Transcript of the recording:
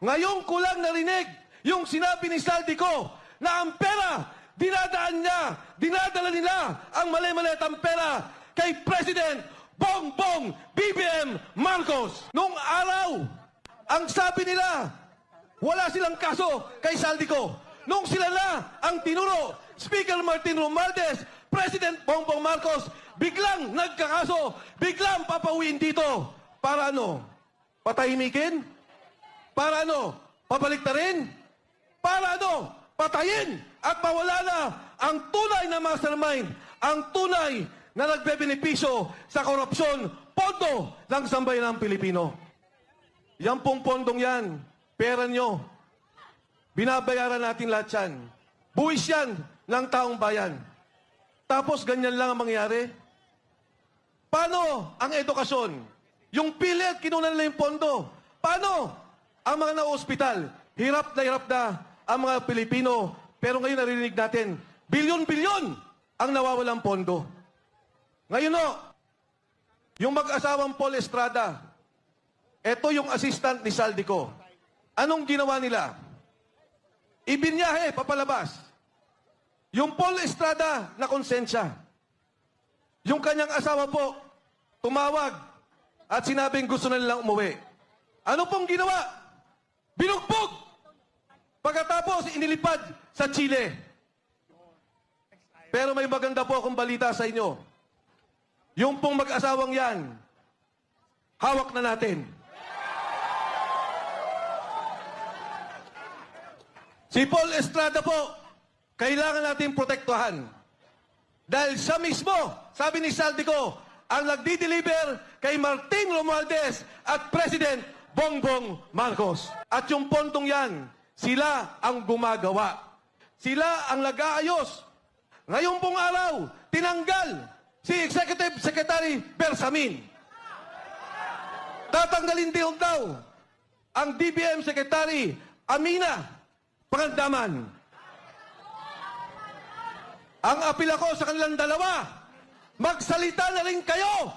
Ngayon ko lang narinig yung sinabi ni Saldico na ang pera, dinadaan niya, dinadala nila ang mali-maliit ang pera kay President Bongbong BBM Marcos. Nung araw, ang sabi nila, wala silang kaso kay Saldico. Nung sila na ang tinuro, Speaker Martin Romualdez, President Bongbong Marcos, biglang nagkakaso, biglang papauwiin dito. Para ano? Patahimikin? Para ano? Pabaliktarin? Para ano? Patayin at mawala na ang tunay na mastermind, ang tunay na nagbebenepisyo sa korupsyon, pondo ng sambayan ng Pilipino. Yan pong pondong yan, pera nyo, binabayaran natin lahat yan. Buwis yan ng taong bayan. Tapos ganyan lang ang mangyari. Paano ang edukasyon? Yung pilit, kinunan nila yung pondo. Paano ang mga na-ospital? Hirap na hirap na ang mga Pilipino. Pero ngayon narinig natin, bilyon-bilyon ang nawawalang pondo. Ngayon no, yung mag-asawang Paul Estrada, ito yung assistant ni Saldico. Anong ginawa nila? Ibinyahe, papalabas. Yung Paul Estrada na konsensya. Yung kanyang asawa po, tumawag at sinabing gusto na nilang umuwi. Ano pong ginawa? Binugbog! Pagkatapos, inilipad sa Chile. Pero may maganda po akong balita sa inyo. Yung pong mag-asawang yan, hawak na natin. Si Paul Estrada po, kailangan natin protektuhan. Dahil siya mismo, sabi ni Saldico, ang nagdi-deliver kay Martin Romualdez at President Bongbong Marcos. At yung pontong yan, sila ang gumagawa. Sila ang nag-aayos. Ngayong pong araw, tinanggal si Executive Secretary Bersamin. Tatanggalin din daw ang DBM Secretary Amina Pangandaman. Ang apila ko sa kanilang dalawa, magsalita na rin kayo